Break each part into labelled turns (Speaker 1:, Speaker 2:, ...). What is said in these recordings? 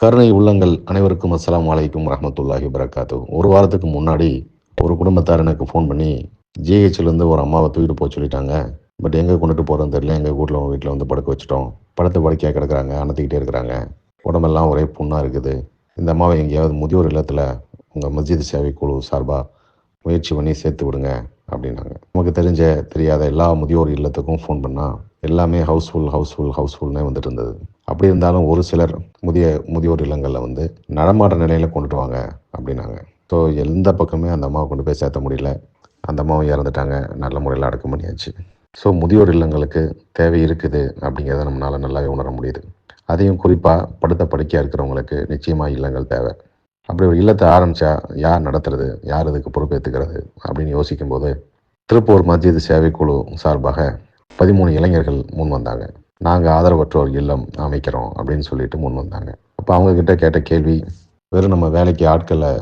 Speaker 1: கருணை உள்ளங்கள் அனைவருக்கும் அஸ்லாம் வலைக்கும் ரஹமத்துல்லாஹி வரகாத்து ஒரு வாரத்துக்கு முன்னாடி ஒரு குடும்பத்தார் எனக்கு ஃபோன் பண்ணி ஜிஹெச்லேருந்து ஒரு அம்மாவை தூக்கிட்டு போக சொல்லிட்டாங்க. பட் எங்கே கொண்டுட்டு போகிறோன்னு தெரியல. எங்கள் வீட்டில் வீட்டில் வந்து படுக்க வச்சுட்டோம். படத்தை படுக்கையாக கிடக்குறாங்க. அணத்திக்கிட்டே இருக்கிறாங்க. உடம்பெல்லாம் ஒரே புண்ணாக இருக்குது. இந்த அம்மாவை எங்கேயாவது முதியோர் இல்லத்தில் உங்கள் மஸ்ஜித் சேவை குழு சார்பாக முயற்சி பண்ணி சேர்த்து விடுங்க அப்படின்னாங்க. நமக்கு தெரிஞ்ச தெரியாத எல்லா முதியோர் இல்லத்துக்கும் ஃபோன் பண்ணால் எல்லாமே ஹவுஸ்ஃபுல் ஹவுஸ்ஃபுல் ஹவுஸ்ஃபுல்னே வந்துட்டு இருந்தது. அப்படி இருந்தாலும் ஒரு சிலர் முதிய முதியோர் இல்லங்களில் வந்து நடமாட்ட நிலையில் கொண்டுட்டு வாங்க அப்படின்னாங்க. ஸோ எந்த பக்கமே அந்த அம்மாவை கொண்டு போய் சேர்த்த முடியல. அந்த அம்மாவும் இறந்துட்டாங்க. நல்ல முறையில் அடக்கம் பண்ணியாச்சு. ஸோ முதியோர் இல்லங்களுக்கு தேவை இருக்குது அப்படிங்கிறத நம்மளால் நல்லாவே உணர முடியுது. அதையும் குறிப்பாக படுத்த படுக்கையாக இருக்கிறவங்களுக்கு நிச்சயமாக இல்லங்கள் தேவை. அப்படி ஒரு இல்லத்தை ஆரம்பித்தா யார் நடத்துறது? யார் இதுக்கு பொறுப்பேற்றுக்கிறது அப்படின்னு யோசிக்கும்போது திருப்பூர் மஸ்ஜித் சேவைக்குழு சார்பாக பதிமூணு இளைஞர்கள் முன் வந்தாங்க. நாங்கள் ஆதரவற்றோர் இல்லம் அமைக்கிறோம் அப்படின்னு சொல்லிட்டு முன் வந்தாங்க. அப்போ அவங்கக்கிட்ட கேட்ட கேள்வி வெறும் நம்ம வேலைக்கு ஆட்களை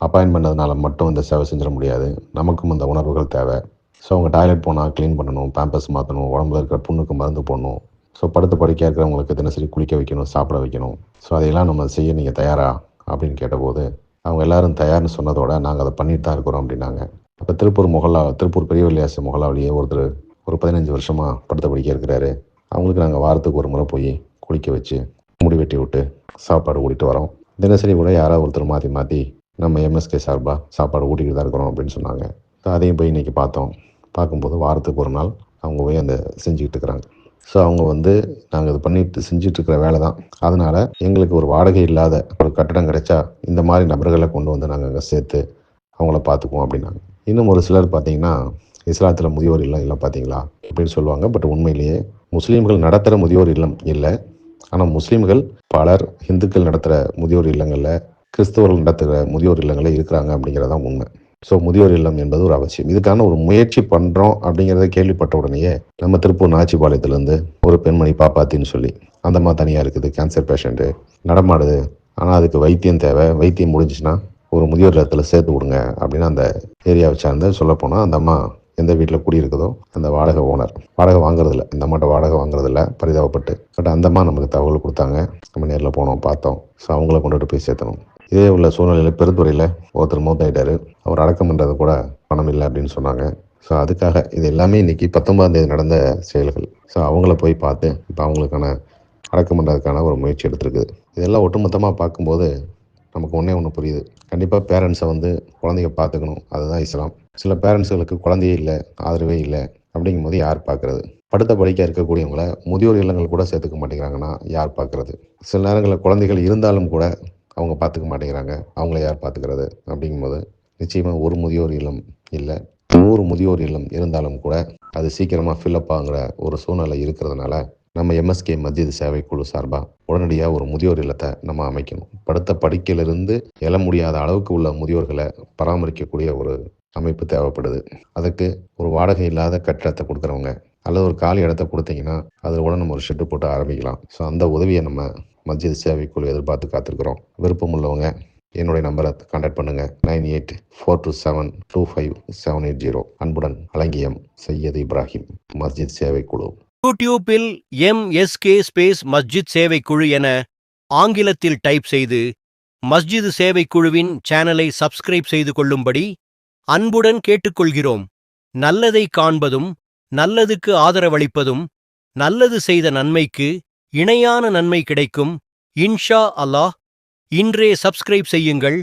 Speaker 1: அப்பாயின் பண்ணதுனால மட்டும் இந்த சேவை செஞ்சிட முடியாது. நமக்கும் இந்த உணர்வுகள் தேவை. ஸோ அவங்க டாய்லெட் போனால் க்ளீன் பண்ணணும் பேம்பஸ் மாற்றணும் உடம்புல இருக்கிற புண்ணுக்கு மருந்து போடணும். ஸோ படுத்து படுக்கையாக இருக்கிறவங்களுக்கு தினசரி குளிக்க வைக்கணும் சாப்பிட வைக்கணும். ஸோ அதையெல்லாம் நம்ம செய்ய நீங்கள் தயாரா? அப்படின்னு கேட்டபோது அவங்க எல்லாரும் தயார்னு சொன்னதோட நாங்கள் அதை பண்ணிட்டு தான் இருக்கிறோம் அப்படின்னாங்க. அப்போ திருப்பூர் முகலா திருப்பூர் பெரிய வெள்ளியாசு முகலாவிலேயே ஒருத்தர் ஒரு பதினஞ்சு வருஷமாக படுத்த படிக்க இருக்கிறாரு. அவங்களுக்கு நாங்கள் வாரத்துக்கு ஒரு முறை போய் குளிக்க வச்சு முடி வெட்டி விட்டு சாப்பாடு ஊட்டிட்டு வரோம். தினசரி கூட யாராவது ஒருத்தர் மாற்றி மாற்றி நம்ம எம்எஸ்கே சார்பாக சாப்பாடு ஊட்டிக்கிட்டு தான் இருக்கிறோம் அப்படின்னு சொன்னாங்க. ஸோ அதையும் போய் இன்றைக்கி பார்த்தோம். பார்க்கும்போது வாரத்துக்கு ஒரு நாள் அவங்க போய் அந்த செஞ்சுக்கிட்டு இருக்கிறாங்க. ஸோ அவங்க வந்து நாங்கள் இது பண்ணிட்டு செஞ்சுட்டு இருக்கிற வேலை தான். அதனால் எங்களுக்கு ஒரு வாடகை இல்லாத ஒரு கட்டடம் கிடைச்சா இந்த மாதிரி நபர்களை கொண்டு வந்து நாங்கள் அங்கே சேர்த்து அவங்கள பார்த்துக்குவோம் அப்படின்னாங்க. இன்னும் ஒரு சிலர் பார்த்தீங்கன்னா இஸ்லாத்தில் முதியோர் இல்லம் இல்லை பார்த்தீங்களா? அப்படின்னு சொல்லுவாங்க பட் உண்மையிலேயே முஸ்லீம்கள் நடத்துகிற முதியோர் இல்லம் இல்லை. ஆனால் முஸ்லீம்கள் பலர் இந்துக்கள் நடத்துகிற முதியோர் இல்லங்களில் கிறிஸ்தவர்கள் நடத்துகிற முதியோர் இல்லங்களில் இருக்கிறாங்க அப்படிங்கிறதான் உண்மை. ஸோ முதியோர் இல்லம் என்பது ஒரு அவசியம். இதுக்கான ஒரு முயற்சி பண்ணுறோம் அப்படிங்கிறத கேள்விப்பட்ட உடனேயே நம்ம திருப்பூர் நாச்சிபாளையத்துலேருந்து ஒரு பெண்மணி பாப்பாத்தின்னு சொல்லி அந்த மாதிரி தனியாக இருக்குது கேன்சர் பேஷண்ட்டு நடமாடுது. ஆனால் அதுக்கு வைத்தியம் தேவை. வைத்தியம் முடிஞ்சிச்சுன்னா ஒரு முதியோர் இல்லத்தில் சேர்த்து விடுங்க அப்படின்னு அந்த ஏரியாவை சார்ந்து சொல்லப்போனால் அந்த அம்மா எந்த வீட்டில் குடியிருக்குதோ அந்த வாடகை ஓனர் வாடகை வாங்குறதில்ல. இந்த அம்மாட்ட வாடகை வாங்குறதில்ல. பரிதாபப்பட்டு. பட் அந்தம்மா நமக்கு தகவல் கொடுத்தாங்க. நம்ம நேரில் போனோம் பார்த்தோம். ஸோ அவங்கள கொண்டுட்டு போய் சேர்த்தணும். இதே உள்ள சூழ்நிலையில் பெருந்துறையில் ஒருத்தர் மூத்தாயிட்டாரு. அவர் அடக்கம் பண்ணுறது கூட பணம் இல்லை அப்படின்னு சொன்னாங்க. ஸோ அதுக்காக இது எல்லாமே இன்னைக்கு பத்தொன்பதாம் தேதி நடந்த செயல்கள். ஸோ அவங்கள போய் பார்த்து இப்போ அவங்களுக்கான அடக்கம் பண்ணுறதுக்கான ஒரு முயற்சி எடுத்திருக்குது. இதெல்லாம் ஒட்டுமொத்தமாக பார்க்கும்போது நமக்கு ஒன்றே ஒன்று புரியுது. கண்டிப்பாக பேரண்ட்ஸை வந்து குழந்தைங்க பார்த்துக்கணும். அதுதான் இஸ்லாம். சில பேரண்ட்ஸுகளுக்கு குழந்தையே இல்லை ஆதரவே இல்லை அப்படிங்கும்போது யார் பார்க்குறது? படுத்த படிக்க இருக்கக்கூடியவங்கள முதியோர் இல்லங்கள் கூட சேர்த்துக்க மாட்டேங்கிறாங்கன்னா யார் பார்க்குறது? சில நேரங்களில் குழந்தைகள் இருந்தாலும் கூட அவங்க பார்த்துக்க மாட்டேங்கிறாங்க. அவங்கள யார் பார்த்துக்கிறது? அப்படிங்கும்போது நிச்சயமாக ஒரு முதியோர் இல்லம் இல்லை நூறு முதியோர் இல்லம் இருந்தாலும் கூட அது சீக்கிரமாக ஃபில்லப் ஆகுங்கிற ஒரு சூழ்நிலை இருக்கிறதுனால நம்ம எம்எஸ்கே மத்திய சேவை குழு சார்பாக உடனடியாக ஒரு முதியோர் இல்லத்தை நம்ம அமைக்கணும். படுத்த படுக்கையிலிருந்து எழ முடியாத அளவுக்கு உள்ள முதியோர்களை பராமரிக்கக்கூடிய ஒரு அமைப்பு தேவைப்படுது. அதுக்கு ஒரு வாடகை இல்லாத கட்டிடத்தை கொடுக்குறவங்க அல்லது ஒரு காலி இடத்த கொடுத்தீங்கன்னா அதில் கூட நம்ம ஒரு ஷெட்டு போட்டு ஆரம்பிக்கலாம். ஸோ அந்த உதவியை நம்ம மஸ்ஜித் சேவைக்குழு எதிர்பார்த்து காத்திருக்கிறோம். விருப்பம் உள்ளவங்க என்னுடைய நம்பரை கான்டாக்ட் பண்ணுங்கள் nine eight four two seven two five seven eight zero. அன்புடன் அலங்கியம் சையது இப்ராஹிம் மஸ்ஜித் சேவைக்குழு
Speaker 2: யூடியூப்பில் எம்எஸ்கே ஸ்பேஸ் மஸ்ஜித் சேவைக்குழு என ஆங்கிலத்தில் டைப் செய்து மஸ்ஜிது சேவைக்குழுவின் சேனலை சப்ஸ்கிரைப் செய்து கொள்ளும்படி அன்புடன் கேட்டுக்கொள்கிறோம். நல்லதை காண்பதும் நல்லதுக்கு ஆதரவளிப்பதும் நல்லது செய்த நன்மைக்கு இணையான நன்மை கிடைக்கும். இன்ஷா அல்லாஹ் இன்றே சப்ஸ்கிரைப் செய்யுங்கள்.